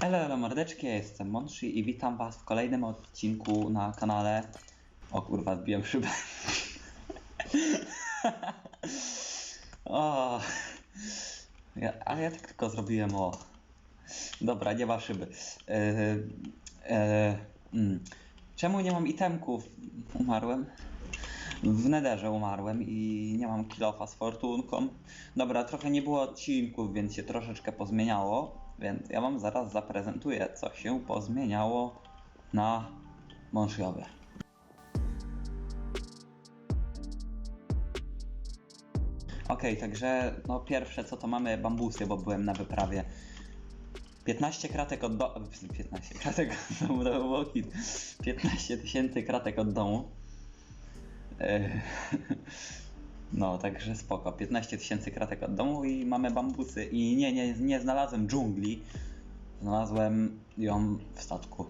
Elo mordeczki, jestem Monshi i witam was w kolejnym odcinku na kanale. O kurwa, zbiłem szybę. o, ja, ale ja tak tylko zrobiłem, o. Dobra, nie ma szyby. E, e, mm. Czemu nie mam itemków? Umarłem. W nederze umarłem i nie mam kilofa z fortunką. Dobra, trochę nie było odcinków, więc się troszeczkę pozmieniało. Więc ja wam zaraz zaprezentuję, co się pozmieniało na Mążiowie. Okej, także no pierwsze co to mamy bambusy, bo byłem na wyprawie. 15 kratek od domu. 15 kratek od domu, to było hit. 15 tysięcy kratek od domu. E, No, także spoko. 15 tysięcy kratek od domu i mamy bambusy. I nie, nie, nie znalazłem dżungli. Znalazłem ją w statku.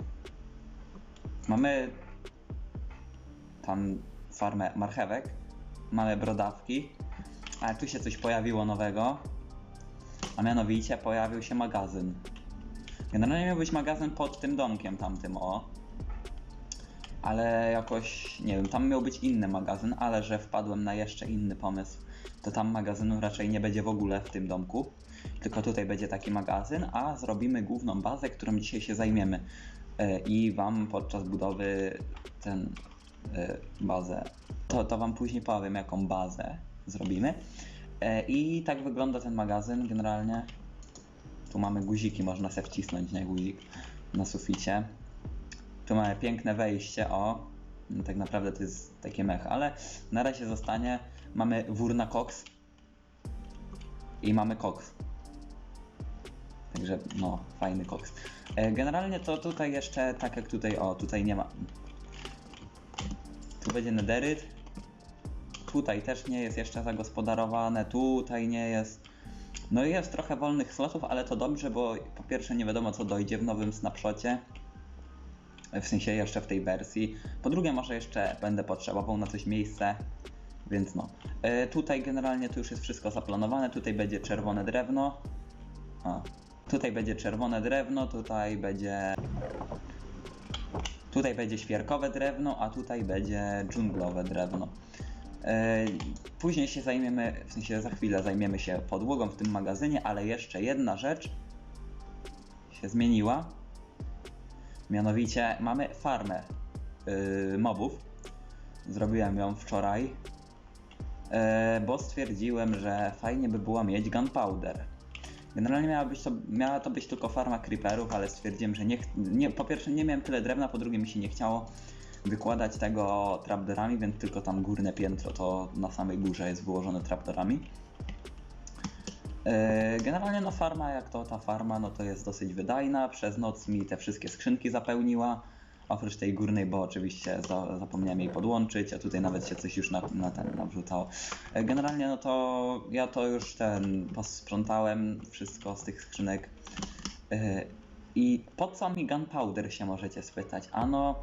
Mamy tam farmę marchewek. Mamy brodawki. Ale tu się coś pojawiło nowego. A mianowicie pojawił się magazyn. Generalnie miał być magazyn pod tym domkiem tamtym, o. Ale jakoś, nie wiem, tam miał być inny magazyn, ale że wpadłem na jeszcze inny pomysł, to tam magazynu raczej nie będzie w ogóle w tym domku. Tylko tutaj będzie taki magazyn, a zrobimy główną bazę, którą dzisiaj się zajmiemy. E, I wam podczas budowy ten e, bazę, to, to wam później powiem, jaką bazę zrobimy. E, I tak wygląda ten magazyn generalnie. Tu mamy guziki, można se wcisnąć, nie guzik, na suficie. Tu mamy piękne wejście, o. No, Tak naprawdę to jest takie mech, ale na razie zostanie. Mamy wór na koks. I mamy koks. Także no, fajny koks. E, Generalnie to tutaj jeszcze, tak jak tutaj, o, tutaj nie ma. Tu będzie nederyt. Tutaj też nie jest jeszcze zagospodarowane, tutaj nie jest. No i jest trochę wolnych slotów, ale to dobrze, bo po pierwsze nie wiadomo co dojdzie w nowym snapshocie. W sensie jeszcze w tej wersji. Po drugie może jeszcze będę potrzebował na coś miejsce. Więc no. E, tutaj generalnie tu już jest wszystko zaplanowane. Tutaj będzie czerwone drewno. A. Tutaj będzie czerwone drewno, tutaj będzie. Tutaj będzie świerkowe drewno, a tutaj będzie dżunglowe drewno. E, Później się zajmiemy, w sensie za chwilę zajmiemy się podłogą w tym magazynie, ale jeszcze jedna rzecz się zmieniła. Mianowicie mamy farmę yy, mobów. Zrobiłem ją wczoraj, yy, bo stwierdziłem, że fajnie by było mieć gunpowder. Generalnie miała, być to, miała to być tylko farma creeperów, ale stwierdziłem, że nie, nie, po pierwsze nie miałem tyle drewna, po drugie mi się nie chciało wykładać tego trapdorami, więc tylko tam górne piętro to na samej górze jest wyłożone trapdorami. E, Generalnie no farma jak to ta farma, no to jest dosyć wydajna. Przez noc mi te wszystkie skrzynki zapełniła. Oprócz tej górnej, bo oczywiście za, zapomniałem jej podłączyć, a tutaj nawet się coś już na, na ten nawrzucało. E, Generalnie no to ja to już ten posprzątałem wszystko z tych skrzynek. E, I po co mi gunpowder się możecie spytać? Ano,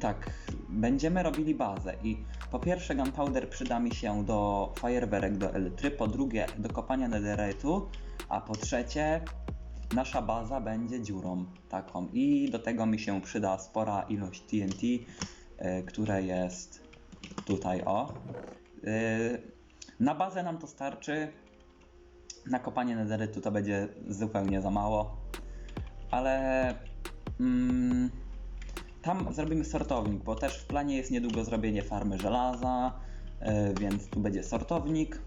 tak, będziemy robili bazę i po pierwsze gunpowder przyda mi się do fajerwerek do elitry, po drugie do kopania nederytu, a po trzecie nasza baza będzie dziurą taką i do tego mi się przyda spora ilość TNT, y, które jest tutaj o. Y, na bazę nam to starczy, na kopanie nederytu to będzie zupełnie za mało, ale... Mm, tam zrobimy sortownik, bo też w planie jest niedługo zrobienie farmy żelaza, e, więc tu będzie sortownik.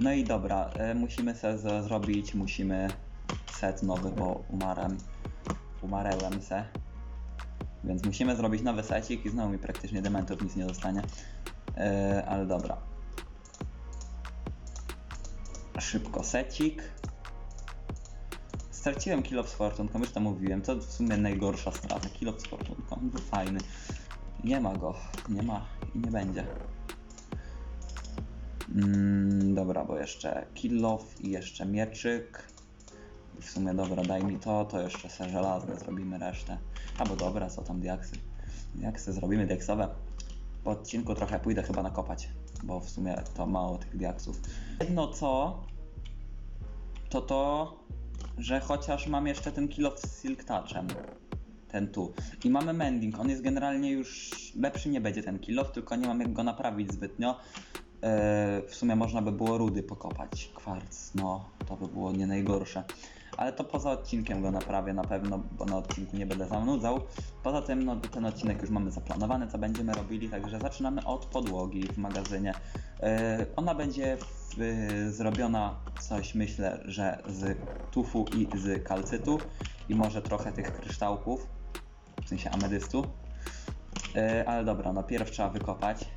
No i dobra, e, musimy se zrobić, musimy set nowy, bo umarłem, umarłem se. Więc musimy zrobić nowy secik i znowu mi praktycznie dementów nic nie zostanie. E, ale dobra. Szybko secik. Straciłem kilo z fortunką, już to mówiłem. To w sumie najgorsza strata. Kilo z fortunką, był fajny. Nie ma go, nie ma i nie będzie. Mm, dobra, bo jeszcze kilof i jeszcze mieczyk. W sumie dobra, daj mi to, to jeszcze se żelazne zrobimy resztę. Albo dobra, co tam diaksy. Diaksy zrobimy diaksowe. Po odcinku trochę pójdę chyba nakopać, bo w sumie to mało tych diaksów. Jedno co, to to że chociaż mam jeszcze ten kill z Silk Touchem. Ten tu. I mamy mending. On jest generalnie już lepszy nie będzie ten kill tylko nie mam jak go naprawić zbytnio. E, w sumie można by było rudy pokopać. Kwarc, no to by było nie najgorsze. Ale to poza odcinkiem go naprawię na pewno, bo na odcinku nie będę zanudzał. Poza tym, no ten odcinek już mamy zaplanowany, co będziemy robili, także zaczynamy od podłogi w magazynie. E, ona będzie w, e, zrobiona coś, myślę, że z tufu i z kalcytu i może trochę tych kryształków, w sensie amedystu. E, ale dobra, no pierw trzeba wykopać.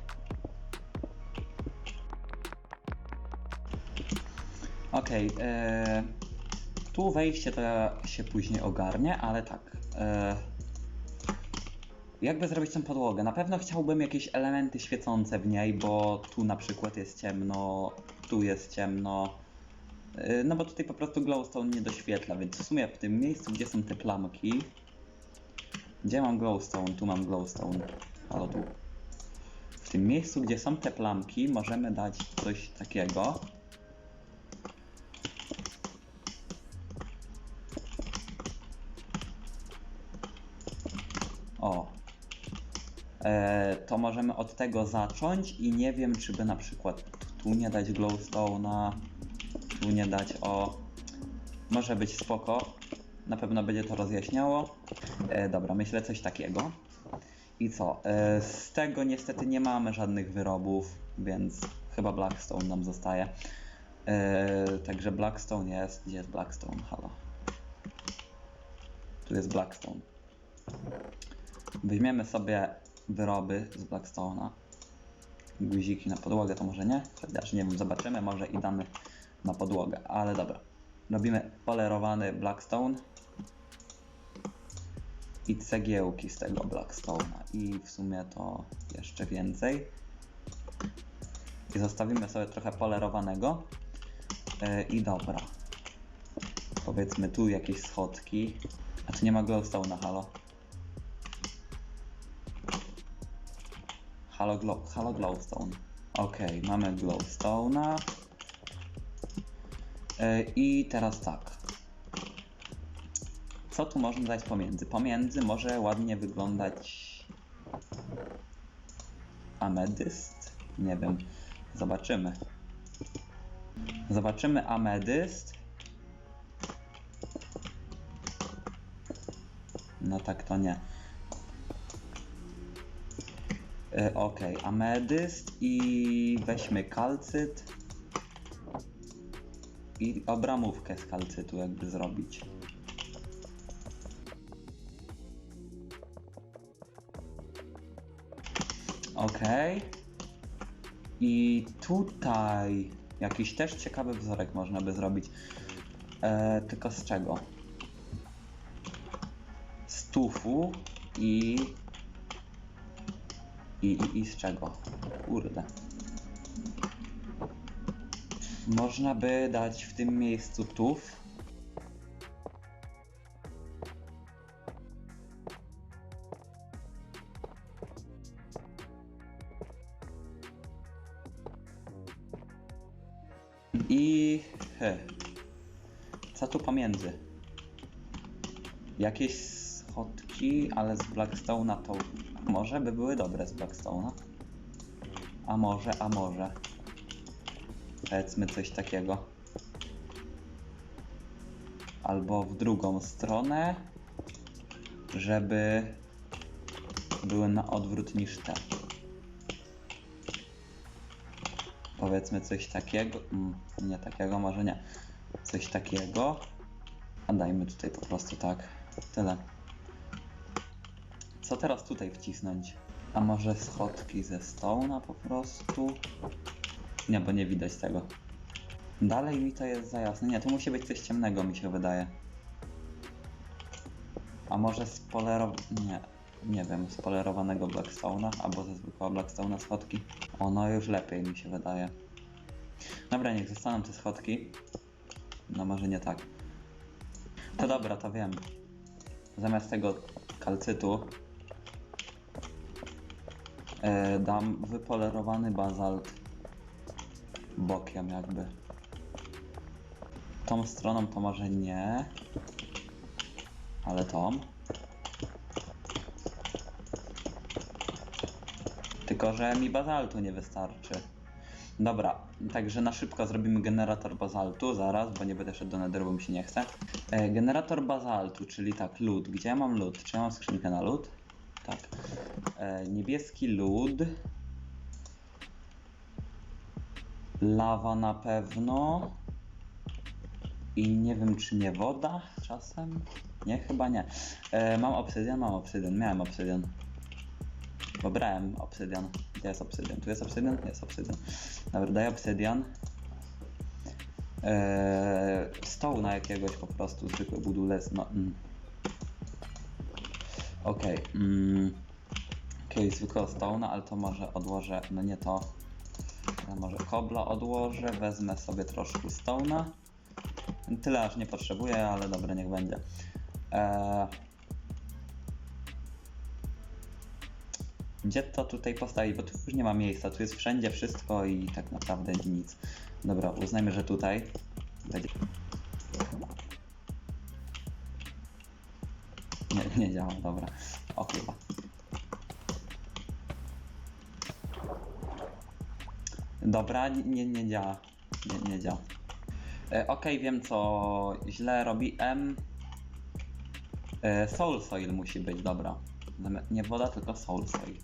Okej, e, tu wejście to się później ogarnie, ale tak. E, jakby zrobić tę podłogę? Na pewno chciałbym jakieś elementy świecące w niej, bo tu na przykład jest ciemno, tu jest ciemno. E, no bo tutaj po prostu glowstone nie doświetla, więc w sumie w tym miejscu, gdzie są te plamki. Gdzie mam glowstone? Tu mam glowstone. Halo tu. W tym miejscu, gdzie są te plamki, możemy dać coś takiego. O. E, to możemy od tego zacząć i nie wiem, czy by na przykład tu nie dać glowstone'a, tu nie dać o... Może być spoko. Na pewno będzie to rozjaśniało. E, dobra, myślę coś takiego. I co? E, z tego niestety nie mamy żadnych wyrobów, więc chyba Blackstone nam zostaje. E, także Blackstone jest. Gdzie jest Blackstone? Halo. Tu jest Blackstone. Weźmiemy sobie wyroby z Blackstone'a. Guziki na podłogę to może nie, chociaż nie wiem, zobaczymy, może i damy na podłogę, ale dobra. Robimy polerowany Blackstone i cegiełki z tego Blackstone'a i w sumie to jeszcze więcej. I zostawimy sobie trochę polerowanego. Yy, I dobra. Powiedzmy tu jakieś schodki. A tu nie ma glowstone'a, halo. Halo, halo glowstone. Okej, mamy glowstone'a. Yy, I teraz tak. Co tu można dać pomiędzy? Pomiędzy może ładnie wyglądać amedyst? Nie wiem. Zobaczymy. Zobaczymy amedyst. No tak to nie. E, Okej, amedyst i weźmy kalcyt. I obramówkę z kalcytu jakby zrobić. Okej. I tutaj jakiś też ciekawy wzorek można by zrobić. E, tylko z czego? Z tufu i... I, i, I z czego? Kurde. Można by dać w tym miejscu tuf. I... He. Co tu pomiędzy? Jakieś schodki, ale z Blackstone'a to może by były dobre z Blackstone'a. A może, a może. Powiedzmy coś takiego. Albo w drugą stronę, żeby były na odwrót niż te. Powiedzmy coś takiego. Mm, nie takiego, może nie. Coś takiego. A dajmy tutaj po prostu tak. Tyle. Co teraz tutaj wcisnąć? A może schodki ze stołna po prostu? Nie, bo nie widać tego. Dalej mi to jest za jasne. Nie, tu musi być coś ciemnego, mi się wydaje. A może spolero... Nie, nie wiem, spolerowanego Blackstone'a, albo ze zwykłego Blackstone'a schodki. Ono już lepiej mi się wydaje. Dobra, niech zostaną te schodki. No może nie tak. To dobra, to wiem. Zamiast tego kalcytu e, dam wypolerowany bazalt bokiem jakby. Tą stroną to może nie. Ale tą. Tylko, że mi bazaltu nie wystarczy. Dobra, także na szybko zrobimy generator bazaltu zaraz, bo nie będę szedł do netheru, bo mi się nie chce. E, generator bazaltu, czyli tak, lód. Gdzie ja mam lód? Czy ja mam skrzynkę na lód? E, niebieski lód. Lawa na pewno. I nie wiem, czy nie woda czasem? Nie, chyba nie. E, mam obsydian, mam obsydian, miałem obsydian. Bo brałem obsydian. Gdzie jest obsydian? Tu jest obsydian? Jest obsydian. Dobra, daj obsydian. Eee, stoł na jakiegoś po prostu, zwykły budulec. No, mm. Okej. Mm. Okej, zwykłego stołna, ale to może odłożę, no nie to. Ja może kobla odłożę, wezmę sobie troszkę stołna. Tyle aż nie potrzebuję, ale dobra, niech będzie. Eee, Gdzie to tutaj postawić? Bo tu już nie ma miejsca. Tu jest wszędzie wszystko i tak naprawdę nic. Dobra, uznajmy, że tutaj będzie. Nie, nie działa, dobra. O chyba. Dobra, nie, nie, działa. Nie, nie działa. E, Okej, wiem co źle robi M. E, soul Soil musi być, dobra. Nie woda, tylko Soul Soil.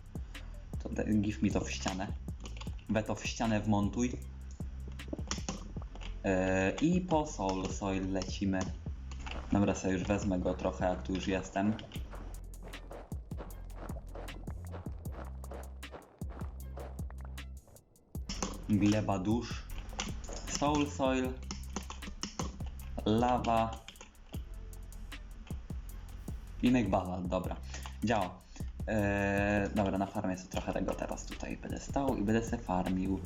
To da- give mi to w ścianę. We to w ścianę wmontuj. E, I po Soul Soil lecimy. Dobra, sobie już wezmę go trochę, jak tu już jestem. Gleba dusz. Soul Soil. Lawa. I make basalt, dobra. Działa. Eee, dobra, na farmie jest trochę tego teraz tutaj będę stał i będę se farmił.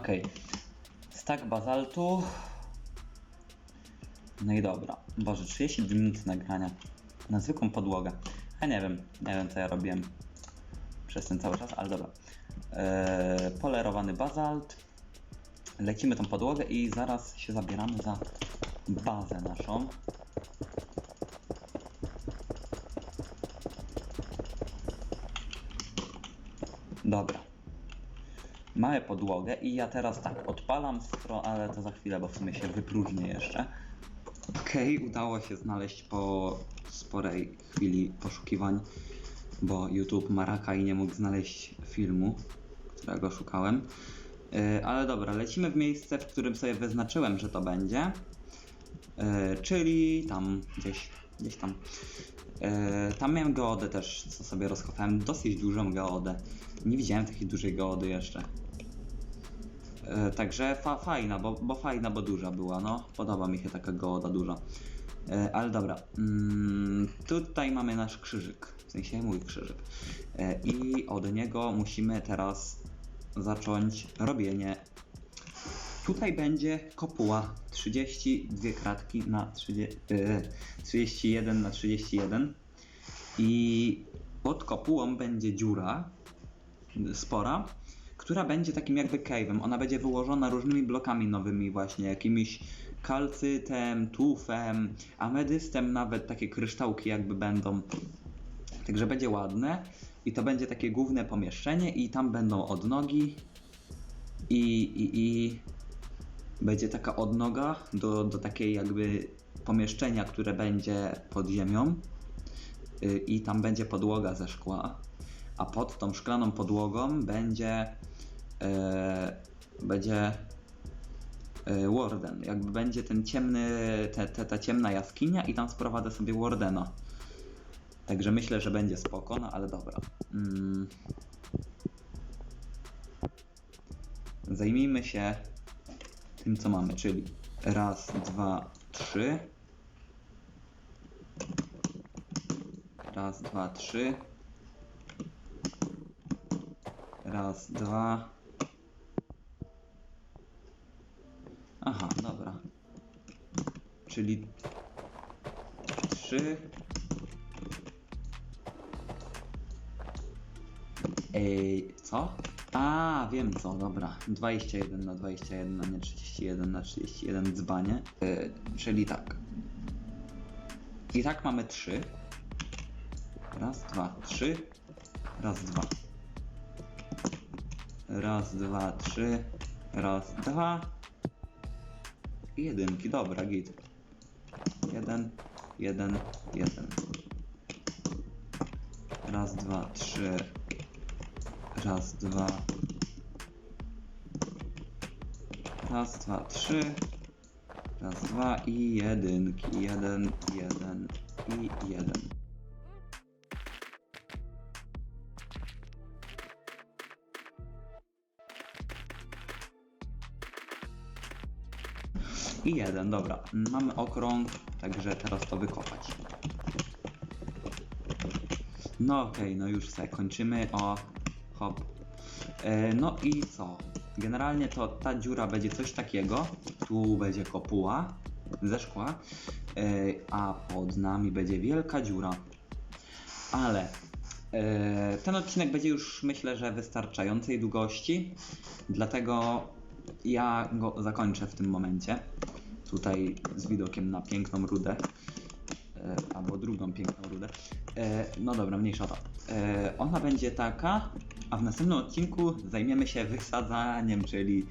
Okej. Stack bazaltu. No i dobra. Boże, 30 minut nagrania. Na zwykłą podłogę. Ja nie wiem, nie wiem co ja robiłem przez ten cały czas, ale dobra. Eee, polerowany bazalt. Lecimy tą podłogę i zaraz się zabieramy za bazę naszą. Dobra. Mamy podłogę i ja teraz tak odpalam stro, ale to za chwilę, bo w sumie się wypróżnię jeszcze. Okej, udało się znaleźć po sporej chwili poszukiwań, bo YouTube Maraka i nie mógł znaleźć filmu, którego szukałem. Yy, ale dobra, lecimy w miejsce, w którym sobie wyznaczyłem, że to będzie. Yy, czyli tam, gdzieś, gdzieś tam. Yy, tam miałem geodę też, co sobie rozkopałem, dosyć dużą geodę. Nie widziałem takiej dużej geody jeszcze. E, Także fa fajna, bo, bo fajna, bo duża była, no. Podoba mi się taka geoda duża. E, ale dobra, mm, tutaj mamy nasz krzyżyk, w sensie mój krzyżyk. E, I od niego musimy teraz zacząć robienie. Tutaj będzie kopuła 32 kratki na 30, e, 31 na 31 i pod kopułą będzie dziura spora, która będzie takim jakby cave'em. Ona będzie wyłożona różnymi blokami nowymi właśnie, jakimiś kalcytem, tufem, amedystem nawet takie kryształki jakby będą. Także będzie ładne i to będzie takie główne pomieszczenie i tam będą odnogi i, i, i będzie taka odnoga do, do takiej jakby pomieszczenia, które będzie pod ziemią Y, i tam będzie podłoga ze szkła, a pod tą szklaną podłogą będzie e, będzie e, Warden. Jakby będzie ten ciemny, te, te, ta ciemna jaskinia i tam sprowadzę sobie Wardena. Także myślę, że będzie spoko, no ale dobra. Mm. Zajmijmy się tym, co mamy, czyli raz, dwa, trzy. Raz, dwa, trzy. Raz, dwa. Aha, dobra. Czyli trzy. Ej, co? A, wiem co, dobra. 21 na 21, a nie 31 na 31 dzbanie. Yy, czyli tak. I tak mamy 3. Raz, dwa, trzy. Raz, dwa. Raz, dwa, trzy. Raz, dwa. I jedynki, dobra, git. Jeden, jeden, jeden. Raz, dwa, trzy. Raz, dwa. Raz, dwa, trzy. Raz, dwa i jedynki. Jeden, jeden i jeden. I jeden, dobra. Mamy okrąg, także teraz to wykopać. No okej, no już se kończymy. O, hop. E, no i co? Generalnie to ta dziura będzie coś takiego. Tu będzie kopuła ze szkła, e, a pod nami będzie wielka dziura. Ale e, ten odcinek będzie już myślę, że wystarczającej długości, dlatego ja go zakończę w tym momencie. Tutaj z widokiem na piękną rudę. Albo drugą piękną rudę. No dobra, mniejsza to. Ona będzie taka, a w następnym odcinku zajmiemy się wysadzaniem, czyli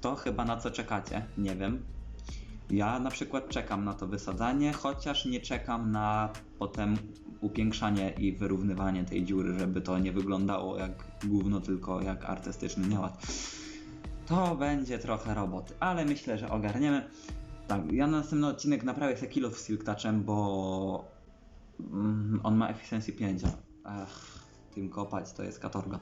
to chyba na co czekacie, nie wiem. Ja na przykład czekam na to wysadzanie, chociaż nie czekam na potem upiększanie i wyrównywanie tej dziury, żeby to nie wyglądało jak gówno, tylko jak artystyczny nieład. To będzie trochę roboty, ale myślę, że ogarniemy. Tak, ja na następny odcinek naprawię sobie kilo z Silk Touchem, bo mm, on ma efficiency 5. a- Ech, tym kopać to jest katorga.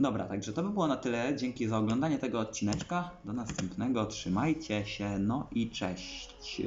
Dobra, także to by było na tyle. Dzięki za oglądanie tego odcineczka. Do następnego. Trzymajcie się. No i cześć.